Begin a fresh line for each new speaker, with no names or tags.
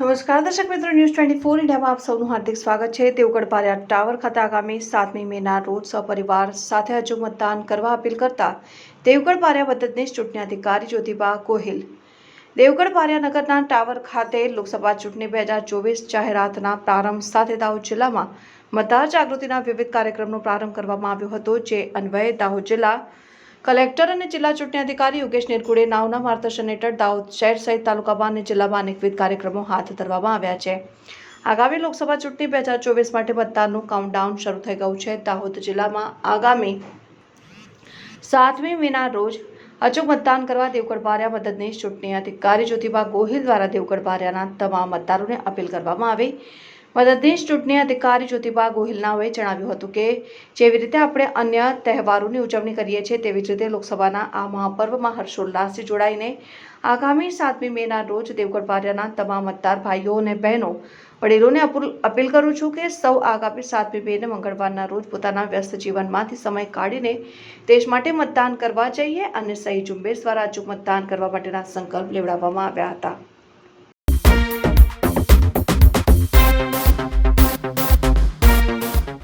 નમસ્કાર, દર્શક મિત્રો, ન્યૂઝ ટ્વેન્ટી ફોર ઇન્ડિયામાં આપ સૌનું હાર્દિક સ્વાગત છે. દેવગઢ પારિયા ટાવર ખાતે આગામી સાતમી મેના રોજ સપરિવાર સાથે હજુ મતદાન કરવા અપીલ કરતા દેવગઢ પારિયા મદદનીશ ચૂંટણી અધિકારી જ્યોતિબા ગોહિલ. દેવગઢ નગરના ટાવર ખાતે લોકસભા ચૂંટણી બે હજાર ચોવીસ જાહેરાતના પ્રારંભ સાથે દાહોદ જિલ્લામાં મતદાર જાગૃતિના વિવિધ કાર્યક્રમનો પ્રારંભ કરવામાં આવ્યો હતો, જે અન્વયે દાહોદ જિલ્લા કલેક્ટર અને જિલ્લા ચૂંટણી અધિકારી યોગેશ નિરગુડે નાવના માર્ગદર્શન હેઠળ દાહોદ શહેર સહિત તાલુકામાં અને જિલ્લામાં અનેકવિધ કાર્યક્રમો હાથ ધરવામાં આવ્યા છે. આગામી લોકસભા ચૂંટણી બે હજાર ચોવીસ માટે મતદાનનું કાઉન્ટડાઉન શરૂ થઈ ગયું છે. દાહોદ જિલ્લામાં આગામી સાતમી મેના રોજ અચૂક મતદાન કરવા દેવગઢ બારિયા મદદનીશ ચૂંટણી અધિકારી જ્યોતિબા ગોહિલ દ્વારા દેવગઢ બારિયાના તમામ મતદારોને અપીલ કરવામાં આવી. મદદનીશ ચૂંટણી અધિકારી જ્યોતિબા ગોહિલનાઓએ જણાવ્યું હતું કે જેવી રીતે આપણે અન્ય તહેવારોની ઉજવણી કરીએ છીએ, તેવી જ રીતે લોકસભાના આ મહાપર્વમાં હર્ષોલ્લાસથી જોડાઈને આગામી સાતમી મેના રોજ દેવગઢ બારિયાના તમામ મતદાર ભાઈઓ અને બહેનો, વડીલોને અપુલ- કરું છું કે સૌ આગામી સાતમી મેને મંગળવારના રોજ પોતાના વ્યસ્ત જીવનમાંથી સમય કાઢીને દેશ માટે મતદાન કરવા જઈએ અને સહી ઝુંબેશ દ્વારા અચૂક મતદાન કરવા માટેના સંકલ્પ લેવડાવવામાં આવ્યા હતા.